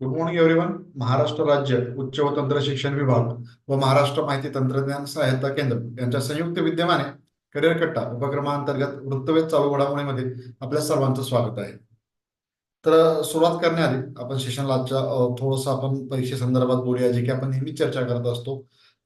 Good morning everyone Maharashtra राज्य उच्च व तंत्र शिक्षण विभाग व महाराष्ट्र माहिती तंत्रज्ञान सहायता केंद्र यांच्या संयुक्त विद्यमाने करिअर कट्टा उपक्रमांतर्गत वृत्तवेध चालू घडामोडीमध्ये आपल्या सर्वांचं स्वागत आहे. तर सुरुवात करण्याआधी आपण सेशनला आजच्या थोडंसं आपण परीक्षेसंदर्भात बोलूया जे की आपण नेहमी चर्चा करत असतो.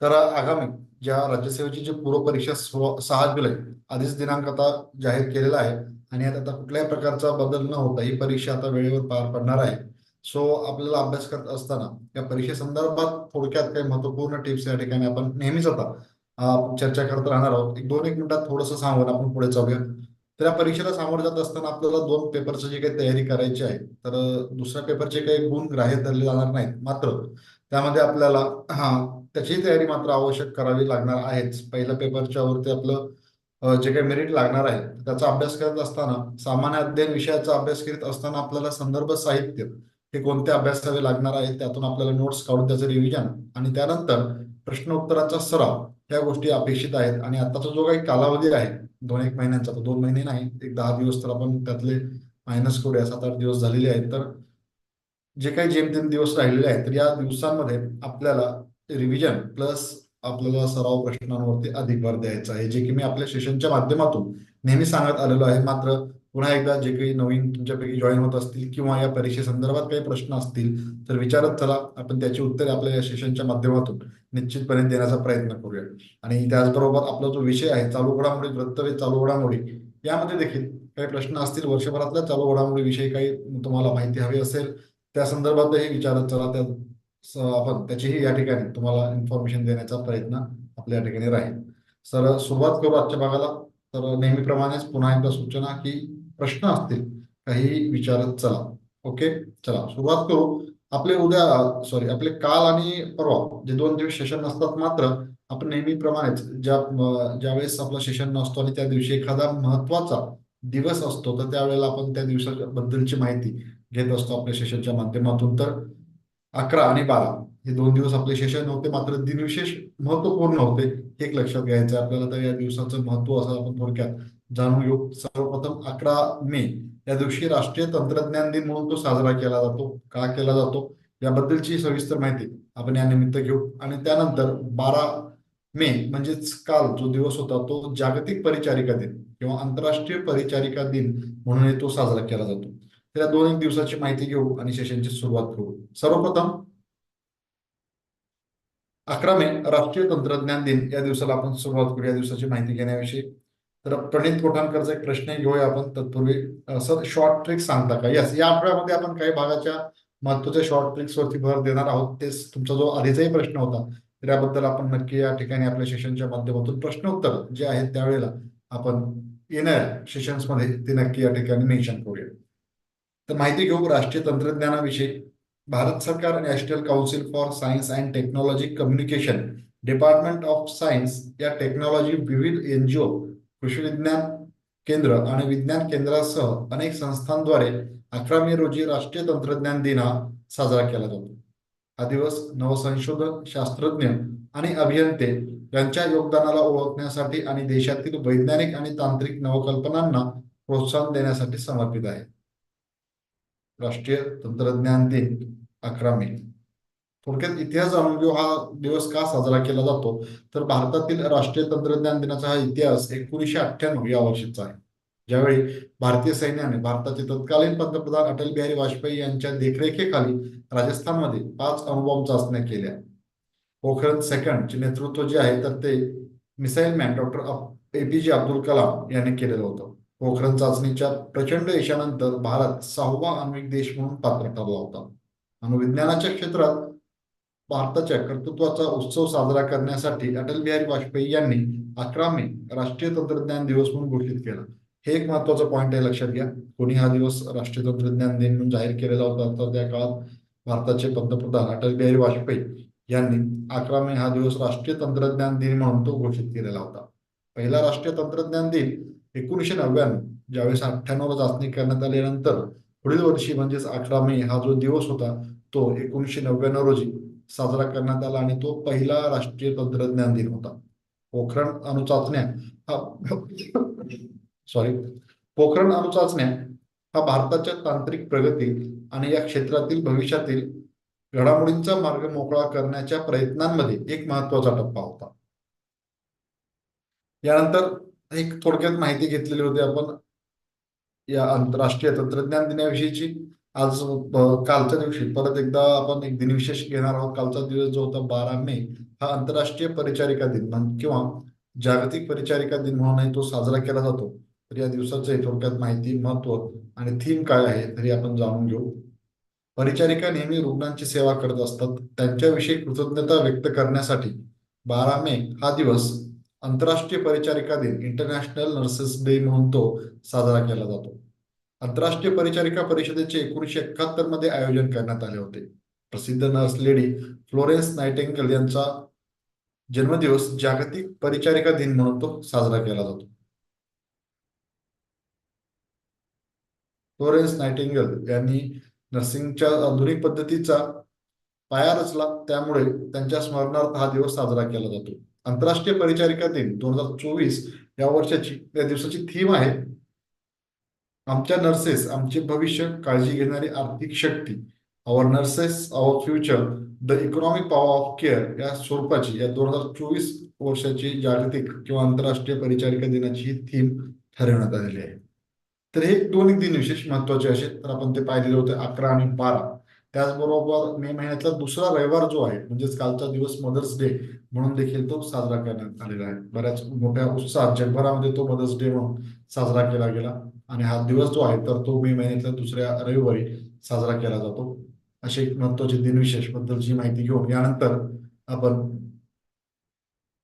तर आगामी ज्या राज्यसेवेची जी पूर्व परीक्षा सहा जुलै आधीच दिनांक आता जाहीर केलेला आहे आणि आता कुठल्याही प्रकारचा बदल न होता ही परीक्षा आता वेळेवर पार पडणार आहे. सो आपल्याला अभ्यास करत असताना या परीक्षेसंदर्भात थोडक्यात काही महत्त्वपूर्ण टिप्स या ठिकाणी आपण नेहमीच आता चर्चा करत राहणार आहोत. एक दोन एक मिनिटात थोडंसं सांगून आपण पुढे जाऊया. तर या परीक्षेला सामोरं जात असताना आपल्याला दोन पेपरची जी काही तयारी करायची आहे तर दुसऱ्या पेपरचे काही गुण ग्राह्य धरले जाणार नाहीत. मात्र त्यामध्ये आपल्याला हा त्याची तयारी मात्र आवश्यक करावी लागणार आहेच. पहिल्या पेपरच्या वरती आपलं जे काही मेरिट लागणार आहे त्याचा अभ्यास करत असताना सामान्य अध्ययन विषयाचा अभ्यास करीत असताना आपल्याला संदर्भ साहित्य हे कोणते अभ्यासावे लागणार आहे त्यातून आपल्याला नोट्स काढून त्याचं रिव्हिजन आणि त्यानंतर प्रश्नोत्तराचा सराव या गोष्टी अपेक्षित आहेत. आणि आताचा जो काही कालावधी आहे दोन एक महिन्यांचा तो दोन महिने नाही एक दहा दिवस तर आपण त्यातले मायनस करूया सात आठ दिवस झालेले आहेत. तर जे काही जेमतेम दिवस राहिलेले आहेत तर या दिवसांमध्ये आपल्याला रिव्हिजन प्लस आपल्याला सराव प्रश्नांवरती अधिक भर द्यायचा आहे. जे की मी आपल्या सेशनच्या माध्यमातून नेहमी सांगत आलेलो आहे. मात्र पुन्हा एकदा जे काही नवीन तुमच्यापैकी जॉईन होत असतील किंवा या परीक्षेसंदर्भात काही प्रश्न असतील तर विचारत चला. आपण त्याची उत्तरे आपल्या या सेशनच्या माध्यमातून निश्चितपणे देण्याचा प्रयत्न करूया. आणि त्याचबरोबर आपला जो विषय आहे चालू घडामोडी वृत्तवेध चालू घडामोडी यामध्ये देखील काही प्रश्न असतील वर्षभरातल्या चालू घडामोडी विषयी काही तुम्हाला माहिती हवी असेल त्या संदर्भातही विचारत चला. त्या स- आपण त्याचीही या ठिकाणी तुम्हाला इन्फॉर्मेशन देण्याचा प्रयत्न आपल्या या ठिकाणी राहील. सर सुरुवात करू आजच्या भागाला. तर नेहमीप्रमाणेच पुन्हा एकदा सूचना की प्रश्न असतील काही विचारत चला. ओके चला सुरुवात करू. आपले उद्या सॉरी आपले काल आणि परवा जे दोन दिवस सेशन असतात मात्र आपण नेहमीप्रमाणेच ज्या ज्यावेळेस आपला सेशन नसतो आणि त्या दिवशी एखादा महत्त्वाचा दिवस असतो तर त्यावेळेला आपण त्या दिवसाबद्दलची माहिती घेत असतो आपल्या सेशनच्या माध्यमातून. तर अकरा आणि बारा. हे दोन दिवस आपले सेशन होते मात्र दिनविशेष महत्त्वपूर्ण होते. हे एक लक्षात घ्यायचं आपल्याला तर या दिवसाचं महत्त्व असं आपण थोडक्यात जाणून घेऊ. सर्वप्रथम अकरा मे या दिवशी राष्ट्रीय तंत्रज्ञान दिन म्हणून तो साजरा केला जातो. का केला जातो? याबद्दलची सविस्तर माहिती आपण या निमित्त घेऊ. आणि त्यानंतर बारा मे म्हणजेच काल जो दिवस होता तो जागतिक परिचारिका दिन किंवा आंतरराष्ट्रीय परिचारिका दिन म्हणून तो साजरा केला जातो. तर या दोन एक दिवसाची माहिती घेऊ आणि सेशनची सुरुवात करू. सर्वप्रथम अकरा मे राष्ट्रीय तंत्रज्ञान दिन. या दिवसाला आपण सुरुवात करू या दिवसाची माहिती घेण्याविषयी. तर प्रणित कोठाणकरचा एक प्रश्न घेऊया आपण. तत्पूर्वी असं सर शॉर्ट ट्रिक सांगता का? यस या आठवड्यामध्ये आपण काही भागाच्या महत्त्वाच्या शॉर्ट ट्रिक्स वरती भर देणार आहोत. तेच तुमचा जो आधीचाही प्रश्न होता त्याबद्दल आपण नक्की या ठिकाणी आपल्या सेशनच्या माध्यमातून प्रश्न उत्तर जे आहेत त्यावेळेला आपण येणाऱ्या सेशन्समध्ये ते नक्की या ठिकाणी मेन्शन करूया. तर माहिती घेऊ राष्ट्रीय तंत्रज्ञानाविषयी. भारत सरकार national council for science and technology communication department of science या टेक्नॉलॉजी विविध एनजीओ कृषी विज्ञान केंद्र आणि विज्ञान केंद्रासह अनेक संस्थांद्वारे अकरा मे रोजी राष्ट्रीय तंत्रज्ञान दिन हा साजरा केला जातो. हा दिवस नवसंशोधक शास्त्रज्ञ आणि अभियंते यांच्या योगदानाला ओळखण्यासाठी आणि देशातील वैज्ञानिक आणि तांत्रिक नवकल्पनांना प्रोत्साहन देण्यासाठी समर्पित आहे. राष्ट्रीय तंत्रज्ञान दिन. अकरा मे थोडक्यात इतिहास जाणून घेऊ हा दिवस का साजरा केला जातो? तर भारतातील राष्ट्रीय तंत्रज्ञान दिनाचा हा इतिहास एकोणीसशे अठ्ठ्याण्णव या वर्षीचा आहे. ज्यावेळी भारतीय सैन्याने भारताचे तत्कालीन पंतप्रधान अटल बिहारी वाजपेयी यांच्या देखरेखीखाली राजस्थानमध्ये पाच अणुबॉम्ब चाचण्या केल्या. पोखरण सेकंड चे नेतृत्व जे आहे तर ते missile man doctor APJ Abdul Kalam यांनी केलेलं होतं. पोखरण चाचणीच्या प्रचंड यशानंतर भारत सहावा आण्विक देश म्हणून पात्र ठरला होता. अणुविज्ञानाच्या क्षेत्रात भारताच्या कर्तृत्वाचा उत्सव साजरा करण्यासाठी अटल बिहारी वाजपेयी यांनी अकरा मे राष्ट्रीय तंत्रज्ञान दिवस म्हणून घोषित केला. हे एक महत्वाचं पॉईंट आहे लक्षात घ्या. कोणी हा दिवस राष्ट्रीय तंत्रज्ञान दिन म्हणून जाहीर केलेला होता तर त्या काळात भारताचे पंतप्रधान अटल बिहारी वाजपेयी यांनी अकरा मे हा दिवस राष्ट्रीय तंत्रज्ञान दिन म्हणून तो घोषित केलेला होता. पहिला राष्ट्रीय तंत्रज्ञान दिन एकोणीसशे नव्याण्णव ज्यावेळेस अठ्ठ्याण्णव चाचणी करण्यात आल्यानंतर पुढील वर्षी म्हणजेच अकरा मे हा जो दिवस होता तो एकोणीसशे नव्याण्णव रोजी साजरा करण्यात आला आणि तो पहिला राष्ट्रीय तंत्रज्ञान दिन होता. पोखरण अणुचाचण्या हा सॉरी पोखरण अणुचाचण्या हा भारताच्या तांत्रिक प्रगती आणि या क्षेत्रातील भविष्यातील घडामोडींचा मार्ग मोकळा करण्याच्या प्रयत्नांमध्ये एक महत्त्वाचा टप्पा होता. यानंतर एक थोडक्यात माहिती घेतलेली होती आपण या आंतरराष्ट्रीय तंत्रज्ञान दिनाविषयीची. आज कालच्या दिवशी परत एकदा आपण एक दिनविशेष घेणार आहोत. कालचा दिवस जो होता बारा मे हा आंतरराष्ट्रीय परिचारिका दिन किंवा जागतिक परिचारिका दिन म्हणूनही तो साजरा केला जातो. तर या दिवसाचे थोडक्यात माहिती महत्त्व आणि थीम काय आहे तरी आपण जाणून घेऊ. परिचारिका नेहमी रुग्णांची सेवा करत असतात. त्यांच्याविषयी कृतज्ञता व्यक्त करण्यासाठी बारा मे हा दिवस आंतरराष्ट्रीय परिचारिका दिन इंटरनॅशनल नर्सेस डे म्हणून तो साजरा केला जातो. आंतरराष्ट्रीय परिचारिका परिषदेचे एकोणीशे एकाहत्तरमध्ये आयोजन करण्यात आले होते. प्रसिद्ध नर्स लेडी फ्लोरेन्स नायटेंगल यांचा जन्मदिवस जागतिक परिचारिका दिन म्हणून तो साजरा केला जातो. फ्लोरेन्स नायटेंगल यांनी नर्सिंगच्या आधुनिक पद्धतीचा पाया रचला त्यामुळे त्यांच्या स्मरणार्थ हा दिवस साजरा केला जातो. आंतरराष्ट्रीय परिचारिका दिन दोन हजार चोवीस या वर्षाची या दिवसाची थीम आहे आमच्या नर्सेस आमचे भविष्य काळजी घेणारी आर्थिक शक्ती our nurses our future the economic power of care या स्वरूपाची या दोन हजार चोवीस वर्षाची जागतिक किंवा आंतरराष्ट्रीय परिचारिका दिनाची ही थीम ठरवण्यात आलेली आहे. तर हे दोन एक दिन विशेष महत्त्वाचे असे तर आपण ते पाहिलेले होते अकरा आणि बारा. त्याचबरोबर मे महिन्यातला दुसरा रविवार जो आहे म्हणजेच कालचा दिवस मदर्स डे म्हणून देखील तो साजरा करण्यात आलेला आहे. बऱ्याच मोठ्या उत्साहात जगभरामध्ये तो मदर्स डे म्हणून साजरा केला गेला आणि हा दिवस जो आहे तर तो मे महिन्यातल्या दुसऱ्या रविवारी साजरा केला जातो. असे एक महत्त्वाचे दिनविशेष बद्दलची माहिती घेऊन यानंतर आपण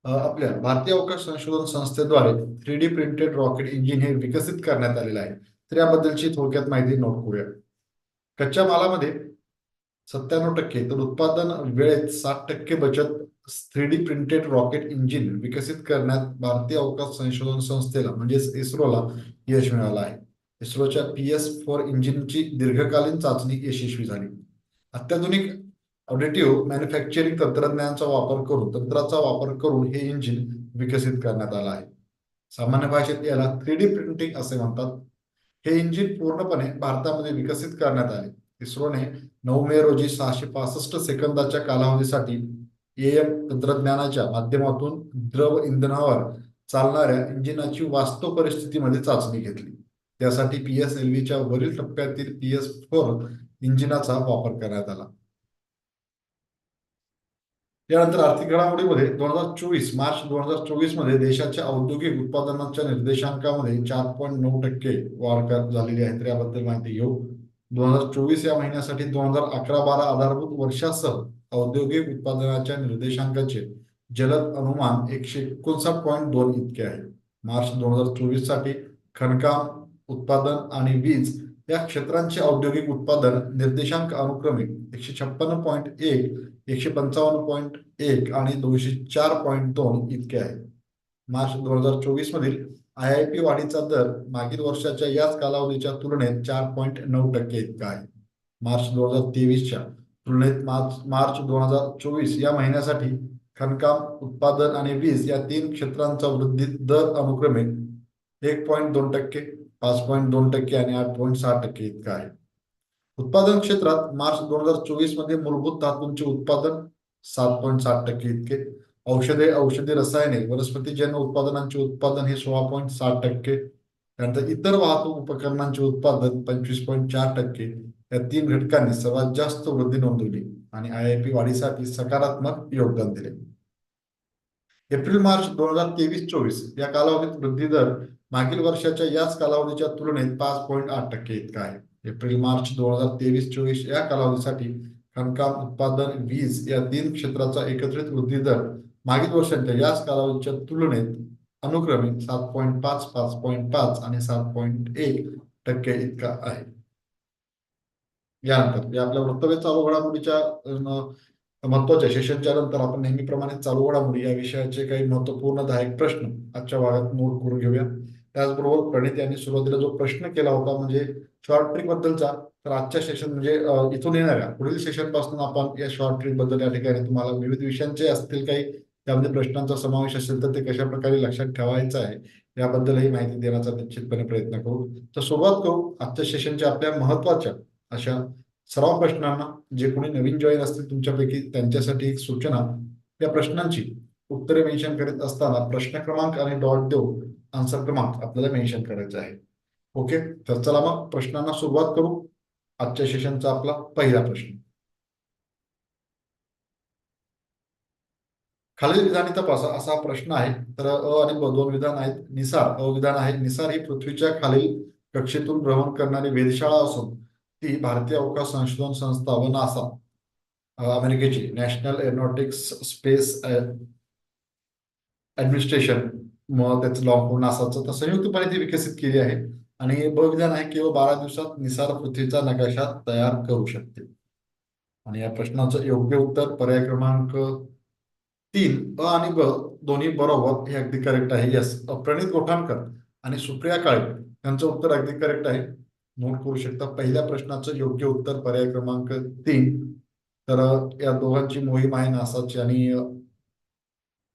आपल्या भारतीय अवकाश संशोधन संस्थेद्वारे three D printed rocket engine हे विकसित करण्यात आलेलं आहे. तर याबद्दलची थोडक्यात माहिती नोट करूया. कच्च्या मालामध्ये सत्त्याण्णव टक्के. तर उत्पादन वेळेत साठ टक्के बचत three D printed rocket engine विकसित करण्यात भारतीय अवकाश संशोधन संस्थेला म्हणजेच इस्रोला यश मिळालं आहे. इस्रोच्या पी एस फोर इंजिनची दीर्घकालीन चाचणी यशस्वी झाली. अत्याधुनिक ऑडिटिव्ह मॅन्युफॅक्चरिंग तंत्रज्ञानाचा वापर करून तंत्राचा वापर करून हे इंजिन विकसित करण्यात आलं आहे. सामान्य भाषेत याला थ्री डी प्रिंटिंग असे म्हणतात. हे इंजिन पूर्णपणे भारतामध्ये विकसित करण्यात आले. इस्रोने नऊ मे रोजी सहाशे पासष्ट सेकंदाच्या कालावधीसाठी एम तंत्रज्ञानाच्या माध्यमातून द्रव इंधनावर चालणाऱ्या इंजिनाची वास्तव परिस्थितीमध्ये चाचणी घेतली. त्यासाठी पी एस एल व्हीच्या वरील टप्प्यातील पी एस फोर इंजिनाचा वापर करण्यात आला. यानंतर आर्थिक घडामोडीमध्ये दोन हजार चोवीस मार्च दोन हजार चोवीसमध्ये देशाच्या औद्योगिक उत्पादनाच्या निर्देशांकामध्ये चार पॉईंट नऊ टक्के वाढ झालेली आहे. तर याबद्दल माहिती घेऊ. दोन हजार चोवीस या महिन्यासाठी दोन हजार अकरा बारा आधारभूत वर्षासह औद्योगिक उत्पादनाच्या निर्देशांकाचे जलद अनुमान एकशे एकोणसाठ पॉईंट दोन इतके आहे. मार्च दोन हजार चोवीससाठी खणकाम उत्पादन आणि वीज या क्षेत्रांचे औद्योगिक उत्पादन निर्देशांक अनुक्रमे एकशे छप्पन्न पॉईंट एक एकशे पंचावन्न पॉईंट एक आणि दोनशे चार पॉईंट दोन इतके आहे. मार्च दोन हजार चोवीस मधील आय आय पी वाढीचा दर मागील वर्षाच्या याच कालावधीच्या तुलनेत चार पॉईंट नऊ टक्के इतका आहे. मार्च दोन हजार तेवीसच्या तुलनेत मार्च मार्च दोन हजार चोवीस या महिन्यासाठी खणकाम उत्पादन आणि वीज या तीन क्षेत्रांचा वृद्धी दर अनुक्रमे एक पॉईंट दोन टक्के पाच पॉईंट दोन टक्के आणि आठ पॉईंट सहा टक्के इतका आहे. उत्पादन क्षेत्रात मार्च दोन हजार चोवीसमध्ये मूलभूत धातूंचे उत्पादन सात पॉईंट सात टक्के इतके औषधे औषधी रसायने वनस्पतीजन्य उत्पादनांचे उत्पादन हे सोळा पॉईंट सात टक्के. त्यानंतर इतर वाहतूक उपकरणांचे उत्पादन पंचवीस पॉईंट चार टक्के. या तीन घटकांनी सर्वात जास्त वृद्धी नोंदवली आणि आय आय पी वाढीसाठी सकारात्मक योगदान दिले. एप्रिल मार्च दोन हजार तेवीस चोवीस या कालावधीत वृद्धी दर मागील वर्षाच्या याच कालावधीच्या तुलनेत पाच पॉईंट आठ टक्के इतका आहे. एप्रिल मार्च दोन हजार तेवीस चोवीस या कालावधीसाठी खाणकाम उत्पादन वीज या तीन क्षेत्राचा एकत्रित वृद्धी दर मागील वर्षांच्या याच कालावधीच्या तुलनेत अनुक्रमे सात पॉईंट पाच पाच पॉईंट पाच आणि सात पॉईंट एक टक्के इतका आहे. यानंतर या आपल्या वक्तव्य चालू घडामोडीच्या महत्त्वाच्या सेशनच्या नंतर आपण नेहमीप्रमाणे चालू घडामोडी या विषयाचे काही महत्त्वपूर्ण दायक प्रश्न आजच्या भागात नोट करून घेऊया. त्याचबरोबर प्रणित यांनी सुरुवातीला जो प्रश्न केला होता म्हणजे शॉर्ट ट्रिक बद्दलचा तर आजच्या सेशन म्हणजे इथून येणाऱ्या पुढील सेशनपासून आपण या शॉर्ट ट्रिकबद्दल या ठिकाणी तुम्हाला विविध विषयांचे असतील काही त्यामध्ये प्रश्नांचा समावेश असेल तर ते कशा प्रकारे लक्षात ठेवायचं आहे याबद्दलही माहिती देण्याचा निश्चितपणे प्रयत्न करू. तर सुरुवात करू आजच्या सेशनच्या आपल्या महत्त्वाच्या अशा सराव प्रश्नांना. जे कोणी नवीन जॉईन असतील तुमच्यापैकी त्यांच्यासाठी एक सूचना. या प्रश्नांची उत्तरे मेन्शन करीत असताना प्रश्न क्रमांक आणि डॉट देऊन आन्सर क्रमांक आपल्याला मेन्शन करायचा आहे. ओके तर चला मग प्रश्नांना सुरुवात करू. आजच्या सेशनचा आपला पहिला प्रश्न. खालील विधाने तपासा. असा प्रश्न आहे. तर अ आणि ब दोन विधान आहेत. निसार. अ विधान आहे. निसार ही पृथ्वीच्या खालील कक्षेतून भ्रमण करणारी वेधशाळा असून ती भारतीय अवकाश संशोधन संस्था व नासा अमेरिकेची नॅशनल एरोनॉटिक्स स्पेस ऍडमिनिस्ट्रेशन मग त्याचं लॉंग नासाचं. तर संयुक्तपणे ती विकसित केली आहे. आणि ब विधान आहे. केवळ बारा दिवसात निसार पृथ्वीचा नकाशा तयार करू शकते. आणि या प्रश्नाचं योग्य उत्तर पर्याय क्रमांक तीन अ आणि ब दोन्ही बरोबर हे अगदी करेक्ट आहे. यस प्रणित गोठाणकर आणि सुप्रिया काळे यांचं उत्तर अगदी करेक्ट आहे. नोट करू शकता पहिल्या प्रश्नाचं योग्य उत्तर पर्याय क्रमांक तीन. तर या दोघांची मोहीम आहे नासाची आणि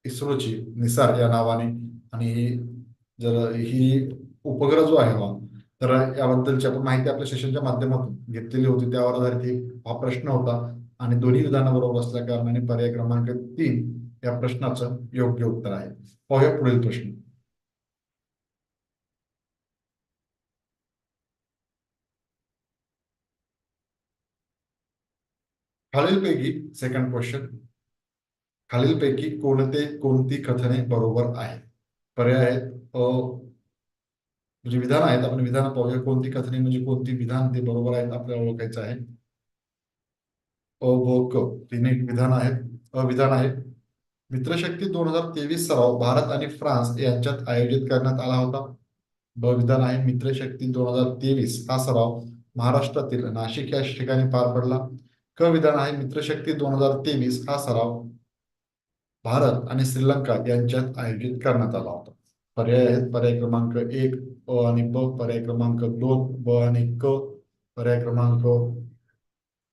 इस्रोची निसार या नावाने. आणि जर ही उपग्रह जो आहे हा तर याबद्दलची आपण माहिती आपल्या सेशनच्या माध्यमातून घेतलेली होती. त्यावर आधारित हा प्रश्न होता. आणि दोन्ही विधानाबरोबर असल्या कारणाने पर्याय क्रमांक तीन या प्रश्नाचं योग्य उत्तर आहे. पाहूया पुढील प्रश्न. खालीलपैकी सेकंड क्वेश्चन खालीलपैकी कोणते, कोणती कथने बरोबर आहे पर्याय आहेत विधान आहेत. आपण विधान पाहूया. कोणती कथने कोणती विधान बरोबर आहेत आपल्याला ओळखायचं आहे? अ ब क. तीन एक विधान आहेत. अविधान आहे मित्रशक्ती दोन हजार तेवीस सराव भारत आणि फ्रान्स यांच्यात आयोजित करण्यात आला होता. ब विधान आहे मित्रशक्ती दोन हजार तेवीस हा सराव महाराष्ट्रातील नाशिक या ठिकाणी पार पडला. क विधान आहे मित्रशक्ती दोन हजार तेवीस हा सराव भारत आणि श्रीलंका यांच्यात आयोजित करण्यात आला होता. पर्याय आहेत पर्याय क्रमांक एक अ आणि ब पर्याय क्रमांक दोन ब आणि क पर्याय क्रमांक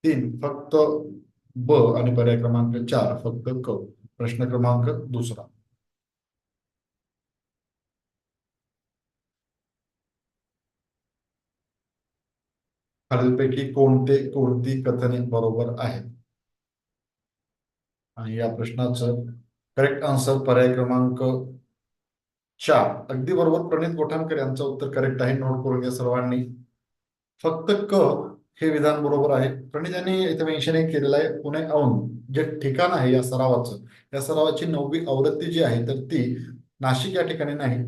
तीन फक्त ब आणि पर्याय क्रमांक चार फक्त क. प्रश्न क्रमांक दुसरा. खालीलपैकी कोणते कोणती कथने बरोबर आहेत? आणि या प्रश्नाचं करेक्ट आन्सर पर्याय क्रमांक चार. अगदी बरोबर प्रणित गोठाणकर यांचं उत्तर करेक्ट आहे. नोट करून घ्या सर्वांनी. फक्त क हे विधान बरोबर आहे. प्रणितांनी इथे मेन्शन केलेलं आहे पुणे औंध जे ठिकाण आहे या सरावाचं या सरावाची नववी आवृत्ती जी आहे तर ती नाशिक या ठिकाणी नाही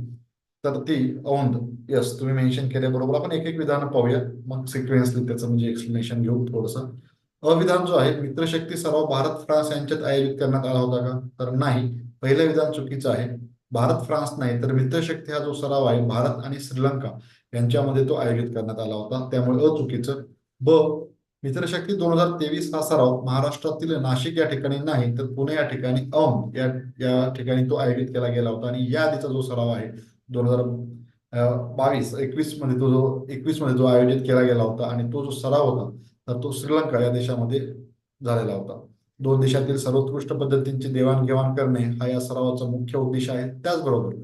तर ती औंध. यस तुम्ही मेन्शन केल्याबरोबर आपण एक एक विधान पाहूया. मग सिक्वेन्सली त्याचं म्हणजे एक्सप्लेनेशन घेऊ थोडंसं. अविधान जो आहे मित्रशक्ती सराव भारत फ्रान्स यांच्यात आयोजित करण्यात आला होता का? तर नाही. पहिलं विधान चुकीचं आहे. भारत फ्रान्स नाही तर मित्रशक्ती हा जो सराव आहे भारत आणि श्रीलंका यांच्यामध्ये तो आयोजित करण्यात आला होता. त्यामुळे अचुकीचं. ब मित्रशक्ती दोन हजार तेवीस हा सराव महाराष्ट्रातील नाशिक या ठिकाणी नाही तर पुणे या ठिकाणी औंध या या ठिकाणी तो आयोजित केला गेला होता. आणि या आधीचा जो सराव आहे दोन हजार बावीस एकवीसमध्ये तो जो एकवीसमध्ये जो आयोजित केला गेला होता आणि तो जो सराव होता तर तो श्रीलंका या देशामध्ये झालेला होता. दोन देशातील सर्वोत्कृष्ट पद्धतींची देवाणघेवाण करणे हा या सरावाचा मुख्य उद्देश आहे. त्याचबरोबर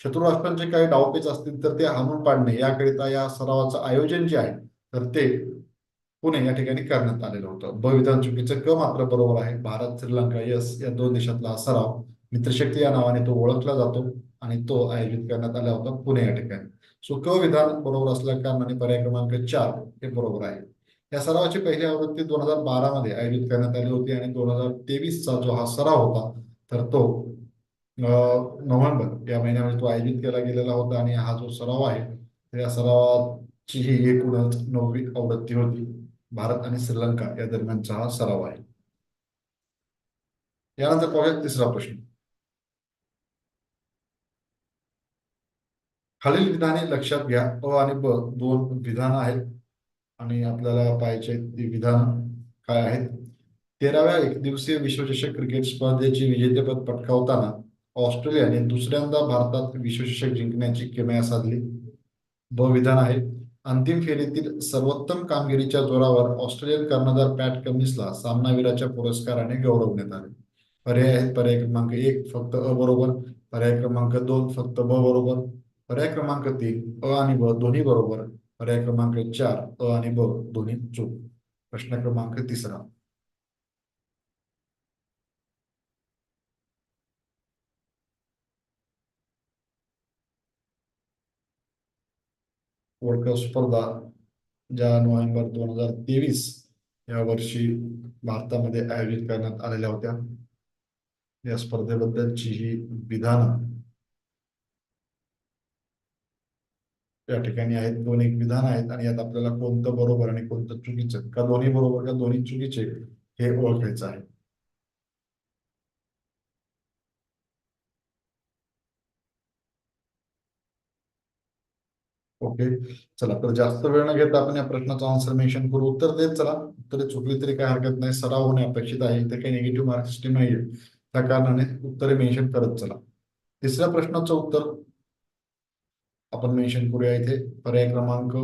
शत्रुराष्ट्रांचे काही डावपेच असतील तर ते हाणून पाडणे याकरिता या सरावाचं आयोजन जे आहे तर ते पुणे या ठिकाणी करण्यात आलेलं होतं. ब विधान चुकीचं क मात्र बरोबर आहे. भारत श्रीलंका यस या दोन देशातला हा सराव मित्रशक्ती या नावाने तो ओळखला जातो आणि तो आयोजित करण्यात आला होता पुणे या ठिकाणी. सो क विधान बरोबर असल्या कारणाने पर्याय क्रमांक चार हे बरोबर आहे. या सरावाची पहिली आवृत्ती दोन हजार बारा मध्ये आयोजित करण्यात आली होती आणि दोन हजार तेवीसचा जो हा सराव होता तर तो नोव्हेंबर या महिन्यामध्ये तो आयोजित केला गेलेला होता आणि हा जो सराव आहे या सरावाची ही एकूणच नववी आवृत्ती होती. भारत आणि श्रीलंका या दरम्यानचा हा सराव आहे. यानंतर पाहूया तिसरा प्रश्न. खालील विधाने लक्षात घ्या. अ आणि ब दोन विधान आहेत. आणि आपल्याला पाहायचे ती विधान काय आहेत. तेराव्या एक दिवसीय विश्वचषक क्रिकेट स्पर्धेची विजेतेपद पटकावताना ऑस्ट्रेलियाने दुसऱ्यांदा भारतात विश्वचषक जिंकण्याची किमया साधली. ब विधान आहे. अंतिम फेरीतील सर्वोत्तम कामगिरीच्या जोरावर ऑस्ट्रेलियन कर्णधार पॅट कमिन्सला सामनावीराच्या पुरस्काराने गौरवण्यात आले. पर्याय आहेत पर्याय क्रमांक एक फक्त अ बरोबर पर्याय क्रमांक दोन फक्त ब बरोबर पर्याय क्रमांक तीन अ आणि ब दोन्ही बरोबर पर्याय क्रमांक चार अ आणि ब दोन्ही चूक. प्रश्न क्रमांक तिसरा. वर्ल्ड कप स्पर्धा ज्या नोव्हेंबर दोन हजार तेवीस या वर्षी भारतामध्ये आयोजित करण्यात आलेल्या होत्या. या स्पर्धेबद्दलची ही विधानं या ठिकाणी आहेत. दोन एक विधान आहेत आणि यात आपल्याला कोणतं बरोबर आणि कोणतं चुकीचं का दोन्ही बरोबर का दोन्ही चुकीचे हे ओळखायचं आहे. ओके? चला तर जास्त वेळ न घेता आपण या प्रश्नाचं आन्सर मेन्शन करू. उत्तर देत चला. उत्तरे चुकली तरी काय हरकत नाही. सराव होणे अपेक्षित आहे. इथे काही निगेटिव्ह मार्क सिस्टीम नाहीये त्या कारणाने उत्तरे मेन्शन करत चला. तिसऱ्या प्रश्नाचं उत्तर आपण मेन्शन करूया इथे. पर्याय क्रमांक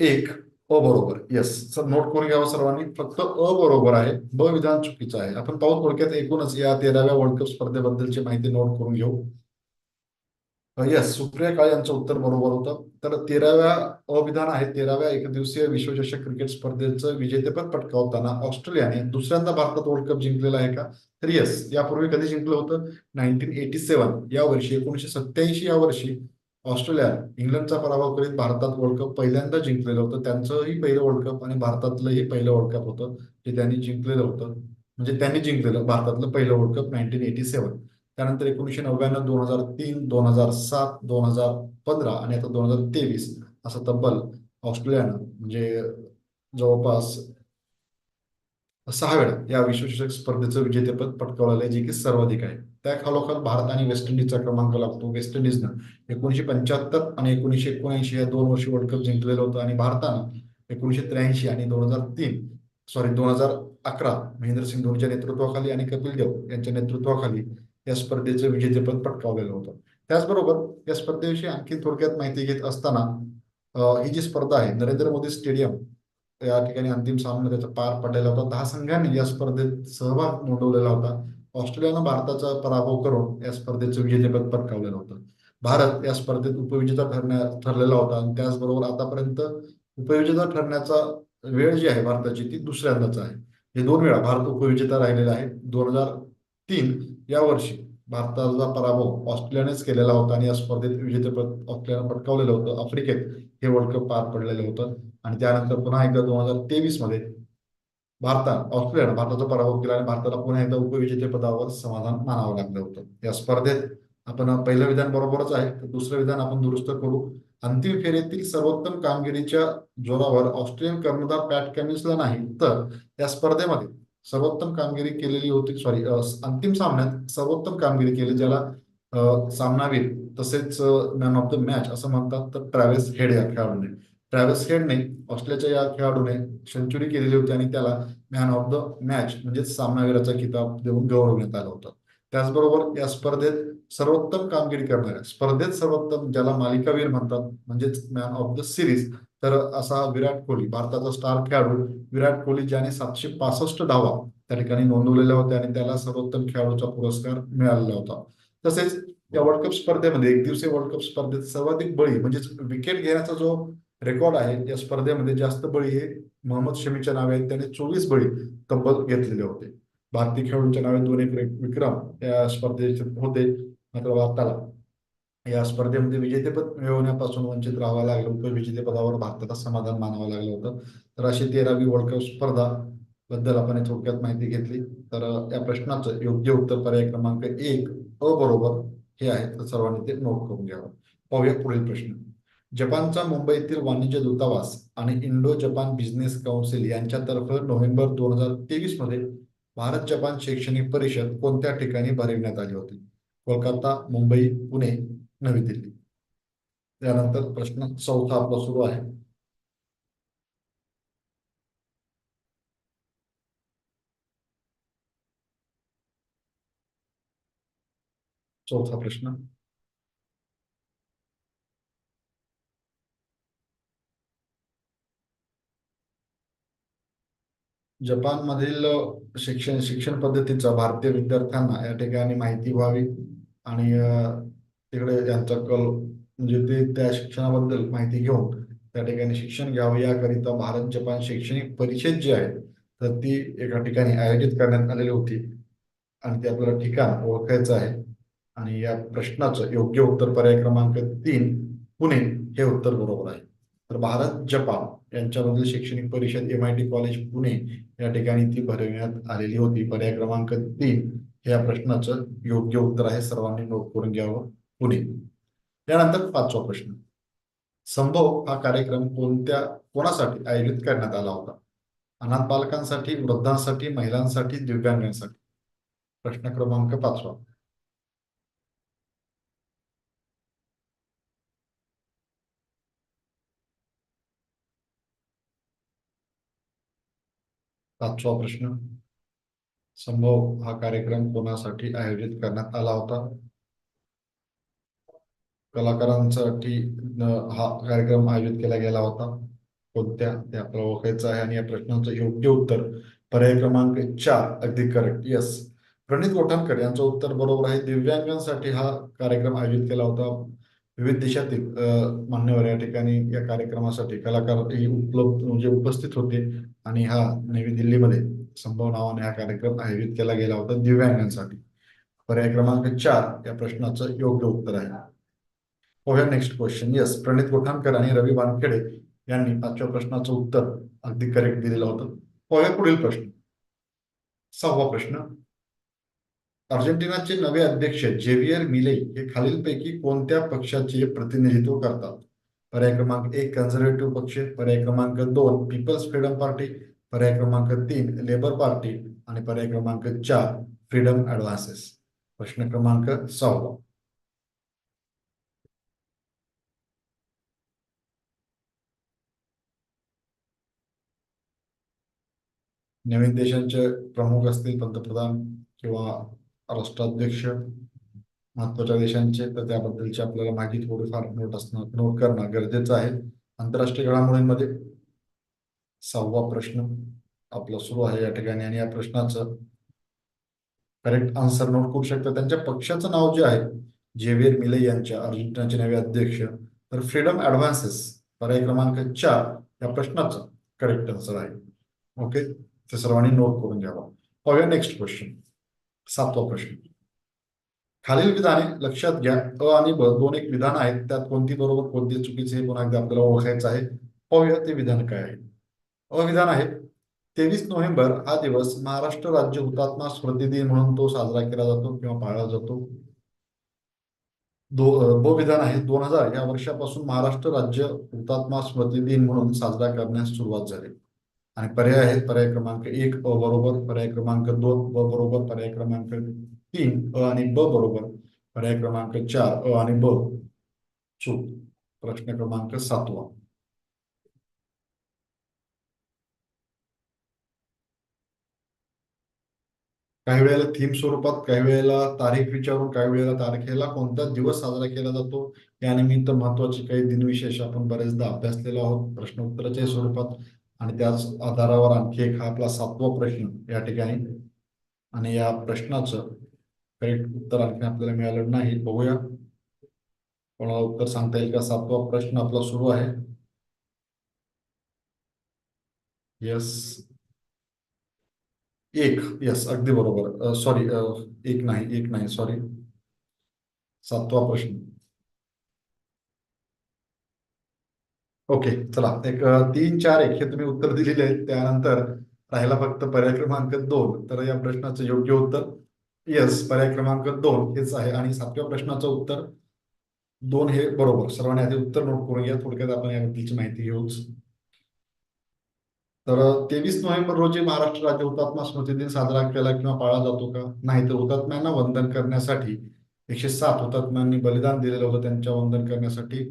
एक अ बरोबर. येस सर नोट करून घ्यावं सर्वांनी. फक्त अ बरोबर आहे. ब विधान चुकीचं आहे. आपण पाहू थोडक्यात एकूणच या तेराव्या वर्ल्ड कप स्पर्धेबद्दलची माहिती नोट करून घेऊ. येस सुप्रिया काळे यांचं उत्तर बरोबर होतं. तर तेराव्या अविधान आहे तेराव्या एकदिवसीय विश्वचषक क्रिकेट स्पर्धेचं विजेतेपद पटकावताना ऑस्ट्रेलियाने दुसऱ्यांदा भारतात वर्ल्ड कप जिंकलेला आहे का? तर येस यापूर्वी कधी जिंकलं होतं? नाईन्टीन एटी सेवन या वर्षी एकोणीशे सत्याऐंशी या वर्षी ऑस्ट्रेलिया इंग्लंडचा पराभव करीत भारतात वर्ल्ड कप पहिल्यांदा जिंकलेलं होतं. त्यांचंही पहिलं वर्ल्ड कप आणि भारतातलंही पहिलं वर्ल्ड कप होतं जे त्यांनी जिंकलेलं होतं. म्हणजे त्यांनी जिंकलेलं भारतातलं पहिलं world cup nineteen eighty seven. त्यानंतर एकोणीशे नव्याण्णव दोन हजार तीन दोन हजार सात दोन हजार पंधरा आणि आता दोन हजार तेवीस असं तब्बल ऑस्ट्रेलियानं म्हणजे जवळपास सहा वेळा या विश्वचषक स्पर्धेचं विजेतेपद पटकावलेलं आहे जे की सर्वाधिक आहे. त्या खालोखाल भारत आणि वेस्ट इंडिजचा क्रमांक लागतो. वेस्ट इंडिजनं एकोणीशे पंच्याहत्तर आणि एकोणीशे एकोणऐंशी या दोन वर्षी वर्ल्ड कप जिंकलेलं होतं आणि भारतानं एकोणीशे त्र्याऐंशी आणि दोन हजार तीन सॉरी दोन हजार अकरा महेंद्रसिंग धोनीच्या नेतृत्वाखाली आणि कपिल देव यांच्या नेतृत्वाखाली या स्पर्धेचं विजेतेपद पटकावलेलं होतं. त्याचबरोबर या स्पर्धेविषयी आणखी थोडक्यात माहिती घेत असताना ही जी स्पर्धा आहे नरेंद्र मोदी स्टेडियम या ठिकाणी अंतिम सामना त्याचा पार पडलेला होता. दहा संघांनी या स्पर्धेत सहभाग नोंदवलेला होता. ऑस्ट्रेलियानं भारताचा पराभव करून या स्पर्धेचं विजेतेपद पटकावलेलं होतं. भारत या स्पर्धेत उपविजेता ठरण्या ठरलेला होता आणि त्याचबरोबर आतापर्यंत उपविजेता ठरण्याचा वेळ जी आहे भारताची ती दुसऱ्यांदाच आहे. हे दोन वेळा भारत उपविजेता राहिलेला आहे. दोन हजार तीन या वर्षी भारताचा पराभव ऑस्ट्रेलियानेच केलेला होता आणि या स्पर्धेत विजेतेपद ऑस्ट्रेलियानं पटकावलेलं होतं. आफ्रिकेत हे वर्ल्ड कप पार पडलेलं होतं. आणि त्यानंतर पुन्हा एकदा दोन हजार तेवीसमध्ये भारतात ऑस्ट्रेलियानं भारताचा पराभव केला आणि भारताला पुन्हा एकदा उपविजेतेपदावर समाधान मानावं लागलं होतं. या स्पर्धेत आपण पहिलं विधान बरोबरच आहे. तर दुसरं विधान आपण दुरुस्त करू. अंतिम फेरीतील सर्वोत्तम कामगिरीच्या जोरावर ऑस्ट्रेलियन कर्णधार पॅट कॅमिन्सला नाही तर या स्पर्धेमध्ये सर्वोत्तम कामगिरी केलेली होती सॉरी अंतिम सामन्यात सर्वोत्तम कामगिरी केली ज्याला सामनावीर तसेच मॅन ऑफ द मॅच असं म्हणतात तर ट्रॅव्हल्स हेड या खेळाडूने. ट्रॅव्हल्स हेडने ऑस्ट्रेलियाच्या या खेळाडूने सेंचुरी केलेली होती आणि त्याला मॅन ऑफ द मॅच म्हणजेच सामनावीराचा किताब देऊन गौरवण्यात आला होता. त्याचबरोबर या स्पर्धेत सर्वोत्तम कामगिरी करणाऱ्या स्पर्धेत सर्वोत्तम ज्याला मालिकावीर म्हणतात म्हणजेच मॅन ऑफ द सिरीज तर असा विराट कोहली भारताचा स्टार खेळाडू विराट कोहली ज्याने सातशे पासष्ट धावा त्या ठिकाणी नोंदवलेल्या होत्या आणि त्याला सर्वोत्तम खेळाडूचा पुरस्कार मिळालेला होता. तसेच या वर्ल्ड कप स्पर्धेमध्ये एक दिवसीय वर्ल्ड कप स्पर्धेत सर्वाधिक बळी म्हणजेच विकेट घेण्याचा जो रेकॉर्ड आहे या स्पर्धेमध्ये जास्त बळी हे मोहम्मद शमीच्या नावे आहेत त्याने चोवीस बळी तब्बल घेतलेले होते. भारतीय खेळाडूंच्या नावे दोन एक विक्रम या स्पर्धेचे होते मात्र भारताला या स्पर्धेमध्ये विजेतेपद मिळवण्यापासून वंचित राहावं लागलं होतं. विजेतेपदावर भारताला समाधान मानावं लागलं होतं. तर अशी तेरावी वर्ल्ड कप स्पर्धा बद्दल आपण थोडक्यात माहिती घेतली. तर या प्रश्नाचं योग्य उत्तर पर्याय क्रमांक एक अ बरोबर हे आहे. तर सर्वांनी ते नोट करून घ्यावं. पाहूया पुढील प्रश्न. जपानचा मुंबईतील वाणिज्य दूतावास आणि इंडो जपान बिझनेस काउन्सिल यांच्यातर्फे नोव्हेंबर दोन हजार तेवीसमध्ये भारत जपान शैक्षणिक परिषद कोणत्या ठिकाणी भरविण्यात आली होती? कोलकाता मुंबई पुणे नवी दिल्ली. त्यानंतर प्रश्न चौथा आपला सुरू आहे. चौथा प्रश्न. जपानमधील शिक्षण शिक्षण पद्धतीचा भारतीय विद्यार्थ्यांना या ठिकाणी माहिती व्हावी आणि तिकडे ज्यांचा कल म्हणजे ते त्या शिक्षणाबद्दल माहिती घेऊन त्या ठिकाणी शिक्षण घ्यावं. याकरिता भारत जपान शैक्षणिक परिषद जी आहे तर ती एका ठिकाणी आयोजित करण्यात आलेली होती. आणि ते आपल्याला ठिकाण ओळखायचं आहे. आणि या प्रश्नाचं योग्य उत्तर पर्याय क्रमांक तीन पुणे हे उत्तर बरोबर आहे. तर भारत जपान यांच्यामधील शैक्षणिक परिषद M I T college Pune या ठिकाणी ती भरविण्यात आलेली होती. पर्याय क्रमांक तीन हे या प्रश्नाचं योग्य उत्तर आहे. सर्वांनी नोट करून घ्यावं. पुणे यानंतर पाचवा प्रश्न. संभव हा कार्यक्रम कोणत्या कोणासाठी आयोजित करण्यात आला होता? अनाथ बालकांसाठी वृद्धांसाठी महिलांसाठी दिव्यांगांसाठी? प्रश्न क्रमांक पाचवा. पाचवा प्रश्न. संभव हा कार्यक्रम कोणासाठी आयोजित करण्यात आला होता? कलाकारांसाठी हा कार्यक्रम आयोजित केला गेला होता. कोणत्या? ते आपल्याला ओळखायचं आहे आणि या प्रश्नाचं योग्य उत्तर पर्याय क्रमांक चार अगदी करेक्ट यस प्रणित गोठणकर यांचं उत्तर बरोबर आहे. दिव्यांगांसाठी हा कार्यक्रम आयोजित केला होता. विविध देशातील मान्यवर या ठिकाणी या कार्यक्रमासाठी कलाकार उपलब्ध म्हणजे उपस्थित होते आणि हा नवी दिल्लीमध्ये संभव नावाने हा कार्यक्रम आयोजित केला गेला होता दिव्यांगांसाठी. पर्याय क्रमांक चार या प्रश्नाचं योग्य उत्तर आहे. पोह्या next question yes Pranit Gothankar आणि रवी वानखेडे यांनी पाचव्या प्रश्नाचं उत्तर अगदी करेक्ट दिलेलं होतं. पोह्या पुढील प्रश्न. सहावा प्रश्न. अर्जेंटिनाचे नवे अध्यक्ष जेवियर मिले हे खालीलपैकी कोणत्या पक्षाचे प्रतिनिधित्व करतात? पर्याय क्रमांक एक कन्झर्वेटिव्ह पक्ष पर्याय क्रमांक दोन पीपल्स फ्रीडम पार्टी पर्याय क्रमांक तीन लेबर पार्टी आणि पर्याय क्रमांक चार फ्रीडम ऍडव्हान्सेस प्रश्न क्रमांक सहावा. नवीन देशांचे प्रमुख असतील पंतप्रधान किंवा राष्ट्राध्यक्ष महत्त्वाच्या देशांचे तर त्याबद्दलची आपल्याला माहिती थोडीफार नोट असणं नोट करणं गरजेचं आहे. आंतरराष्ट्रीय घडामोडींमध्ये सहावा प्रश्न आपला सुरू आहे या ठिकाणी आणि या प्रश्नाचं करेक्ट आन्सर नोट करू शकता. त्यांच्या पक्षाचं नाव जे आहे जेवियर मिले यांच्या अर्जेंटिनाचे नवे अध्यक्ष तर फ्रीडम ऍडव्हान्सेस पर्याय क्रमांक चार या प्रश्नाचं करेक्ट आन्सर आहे. ओके? ते सर्वांनी नोट करून घ्यावा पाहूया नेक्स्ट क्वेश्चन सातवा प्रश्न. खालील विधाने लक्षात घ्या. अ आणि ब दोन एक विधान आहेत. त्यात कोणती बरोबर कोणती चुकीचे हे पुन्हा एकदा आपल्याला ओळखायचं आहे. पाहूया ते विधान काय आहे. अ विधान आहे तेवीस नोव्हेंबर हा दिवस महाराष्ट्र राज्य हुतात्मा स्मृती दिन म्हणून तो साजरा केला जातो किंवा पाळला जातो. दो ब विधान आहे दोन हजार या वर्षापासून महाराष्ट्र राज्य हुतात्मा स्मृती दिन म्हणून साजरा करण्यास सुरुवात झाली. आणि पर्याय आहेत पर्याय क्रमांक एक अ बरोबर पर्याय क्रमांक दोन ब बरोबर पर्याय क्रमांक तीन अ आणि ब बरोबर पर्याय क्रमांक चार अ आणि ब. चूक प्रश्न क्रमांक सातवा. काही वेळेला थीम स्वरूपात काही वेळेला तारीख विचारून काही वेळेला तारखेला कोणता दिवस साजरा केला जातो यानिमित्त महत्त्वाचे काही दिनविशेष आपण बरेचदा अभ्यासलेलो आहोत. प्रश्नोत्तराच्या स्वरूपात आणि त्याच आधारावर आणखी एक हा आपला सातवा प्रश्न या ठिकाणी. आणि या प्रश्नाचं करेक्ट उत्तर आणखी आपल्याला मिळालं नाही बघूया. कोणाला उत्तर सांगता येईल का? सातवा प्रश्न आपला सुरू आहे. यस एक यस अगदी बरोबर. सॉरी एक नाही एक नाही सॉरी सातवा प्रश्न. ओके चला. एक तीन चार एक हे तुम्ही उत्तर दिलेले आहेत. त्यानंतर राहिला फक्त पर्याय क्रमांक दोन. तर या प्रश्नाचं योग्य उत्तर येस पर्याय क्रमांक दोन हेच आहे. आणि सातव्या प्रश्नाचं उत्तर दोन हे बरोबर. सर्वांनी आधी उत्तर नोट करून घ्या. थोडक्यात आपण याबद्दलची माहिती घेऊच. तर तेवीस नोव्हेंबर रोजी महाराष्ट्र राज्य हुतात्मा स्मृती दिन साजरा केला किंवा पाळला जातो का? नाही तर हुतात्म्यांना वंदन करण्यासाठी एकशे सात हुतात्म्यांनी बलिदान दिलेलं होतं. त्यांच्या वंदन करण्यासाठी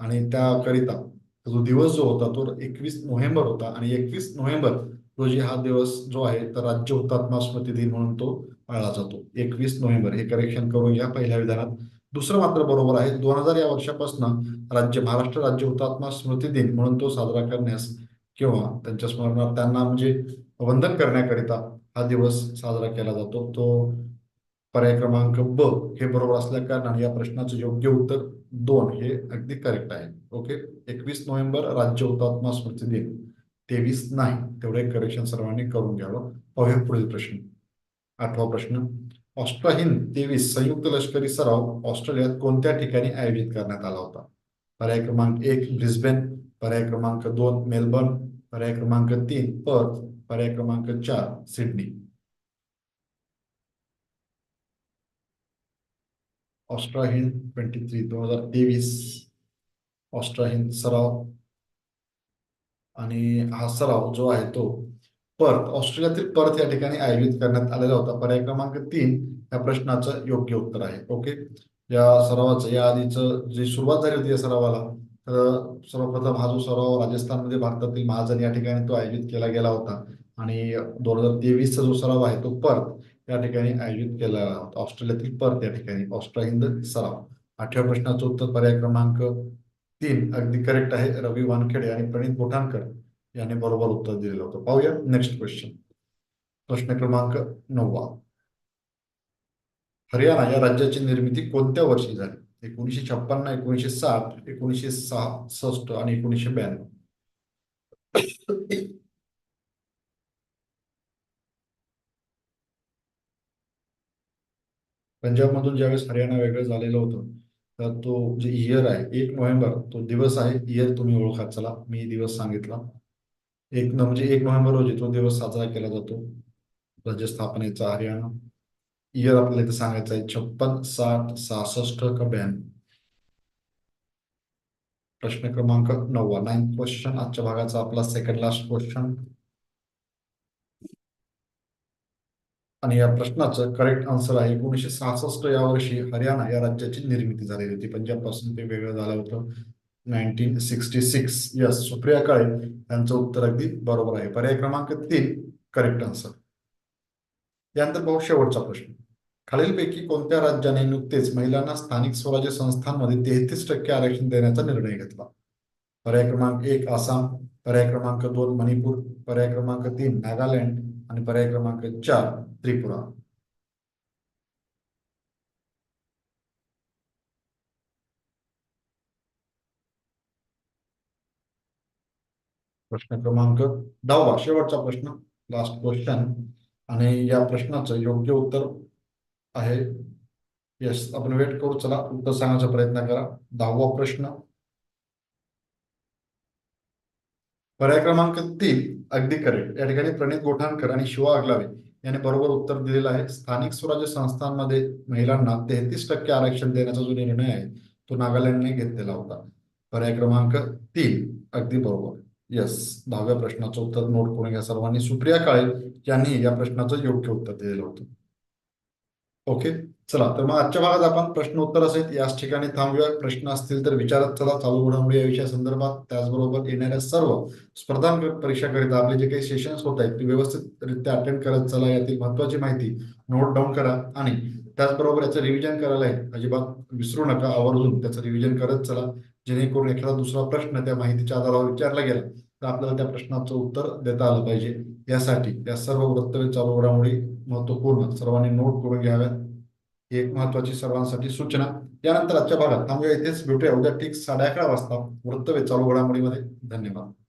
आणि त्याकरिता जो दिवस जो होता तो एकवीस नोव्हेंबर होता. आणि एकवीस नोव्हेंबर रोजी हा दिवस जो आहे तर राज्य हुतात्मा स्मृती दिन म्हणून तो पाळला जातो. एकवीस नोव्हेंबर. हे करेक्शन करून घ्या पहिल्या विधानात. दुसरं मात्र बरोबर आहे. दोन हजार या वर्षापासून राज्य महाराष्ट्र राज्य हुतात्मा स्मृती दिन म्हणून तो साजरा करण्यास किंवा त्यांच्या स्मरणात त्यांना म्हणजे वंदन करण्याकरिता हा दिवस साजरा केला जातो. तो पर्याय क्रमांक ब हे बरोबर असल्या कारणाने या प्रश्नाचं योग्य उत्तर दोन हे अगदी करेक्ट आहे. ओके एकवीस नोव्हेंबर राज्य हुतात्मा स्मृती दिन. तेवीस नाही. तेवढे करेक्शन सर्वांनी करून घ्यावं. पाहूया पुढील प्रश्न. आठवा प्रश्न. ऑस्ट्राहिन तेवीस संयुक्त लष्करी सराव ऑस्ट्रेलियात कोणत्या ठिकाणी आयोजित करण्यात आला होता? पर्याय क्रमांक एक ब्रिस्बेन. पर्याय क्रमांक दोन मेलबर्न. पर्याय क्रमांक तीन पर्थ. पर्याय क्रमांक चार Sydney. Austra Hind twenty three दोन हजार तेवीस ऑस्ट्रा हिंद सराव आणि हा सराव जो आहे तो पर्थ ऑस्ट्रेलियातील पर्थ या ठिकाणी आयोजित करण्यात आलेला होता. पर्याय क्रमांक तीन या प्रश्नाचं योग्य उत्तर आहे. ओके? या सरावाचं या आधीचं जी सुरुवात झाली होती या सरावाला तर सर्वप्रथम हा जो सराव राजस्थानमध्ये भारतातील महाजन या ठिकाणी तो आयोजित केला गेला होता. आणि दोन हजार तेवीसचा जो सराव आहे तो पर्थ या ठिकाणी आयोजित केला. होता ऑस्ट्रेलियातील पर्थ या ठिकाणी. ऑस्ट्रा हिंद सराव. आठव्या प्रश्नाचं उत्तर पर्याय क्रमांक तीन. अगदी करेक्ट आहे. रवी वानखेडे आणि प्रणित बोठाणकर यांनी बरोबर उत्तर दिलेलं होतं. पाहूया नेक्स्ट क्वेश्चन प्रश्न क्रमांक नववा. हरियाणा या राज्याची निर्मिती कोणत्या वर्षी झाली? एकोणीसशे छप्पन्न एकोणीसशे साठ एकोणीसशे सहासष्ट आणि एकोणीसशे ब्याण्णव. पंजाबमधून ज्यावेळेस हरियाणा वेगळं झालेलं होतं तर तो जे इयर आहे एक नोव्हेंबर तो दिवस आहे इयर तुम्ही ओळखा चला मी दिवस सांगितला. एक न म्हणजे एक नोव्हेंबर रोजी तो दिवस साजरा केला जातो राज्य स्थापनेचा हरियाणा. इयर आपल्याला इथे सांगायचं आहे छप्पन साठ सहासष्ट का ब्याण्णव? प्रश्न क्रमांक नववा नाईन क्वेश्चन आजच्या भागाचा आपला सेकंड लास्ट क्वेश्चन आणि या प्रश्नाचं करेक्ट आन्सर आहे. एकोणीसशे सहासष्ट या वर्षी हरियाणा या राज्याची निर्मिती झालेली होती. पंजाबपासून ते वेगळं झालं होतं. Nineteen sixty six yes Supriya Kale यांचं उत्तर अगदी बरोबर आहे. पर्याय क्रमांक तीन करेक्ट आन्सर यानंतर पाहू शेवटचा प्रश्न. खालीलपैकी कोणत्या राज्याने नुकतेच महिलांना स्थानिक स्वराज्य संस्थांमध्ये तेहतीस टक्के आरक्षण देण्याचा निर्णय घेतला? पर्याय क्रमांक एक आसाम. पर्याय क्रमांक दोन मणिपूर. पर्याय क्रमांक तीन नागालँड. आणि पर्याय क्रमांक चार त्रिपुरा. प्रश्न क्रमांक दहावा शेवटचा प्रश्न लास्ट क्वेश्चन आणि या प्रश्नाचं योग्य उत्तर आहे. येस आपण वेट करू चला उत्तर सांगण्याचा प्रयत्न करा. दहावा प्रश्न. पर्याय क्रमांक तीन अगदी करेक्ट या ठिकाणी प्रणित गोठाणकर आणि शिवा अगलावे यांनी बरोबर उत्तर दिलेलं आहे. स्थानिक स्वराज्य संस्थांमध्ये महिलांना तेहतीस टक्के आरक्षण देण्याचा जो निर्णय आहे तो नागालँडने घेतलेला होता. पर्याय क्रमांक तीन अगदी बरोबर. येस दहाव्या प्रश्नाचं उत्तर नोट करून घ्या सर्वांनी. सुप्रिया काळे यांनी या प्रश्नाचं योग्य उत्तर दिलेलं होतं. ओके चला तर मग आजच्या भागात आपण प्रश्न उत्तर असेल याच ठिकाणी थांबूया. प्रश्न असतील तर विचारत चला. चालू घडामोडी या विषयासंदर्भात त्याचबरोबर येणाऱ्या सर्व स्पर्धा परीक्षाकरिता आपले जे काही सेशन्स होत आहेत ते व्यवस्थितरित्या अटेंड करत चला. यातील महत्वाची माहिती नोट डाऊन करा आणि त्याचबरोबर याचं रिव्हिजन करायला आहे अजिबात विसरू नका आवर्जून त्याचं रिव्हिजन करत चला. जेणेकरून एखादा दुसरा प्रश्न त्या माहितीच्या आधारावर विचारला गेला तर आपल्याला त्या प्रश्नाचं उत्तर देता आलं पाहिजे. यासाठी या सर्व वृत्तवेध चालू घडामोडी महत्त्वपूर्ण सर्वांनी नोट करून घ्याव्यात ही एक महत्वाची सर्वांसाठी सूचना. यानंतर आजच्या भागात थांबूया. इथेच भेटूया. उद्या ठीक साडे अकरा वाजता. वृत्तवे चालू घडामोडीमध्ये. धन्यवाद.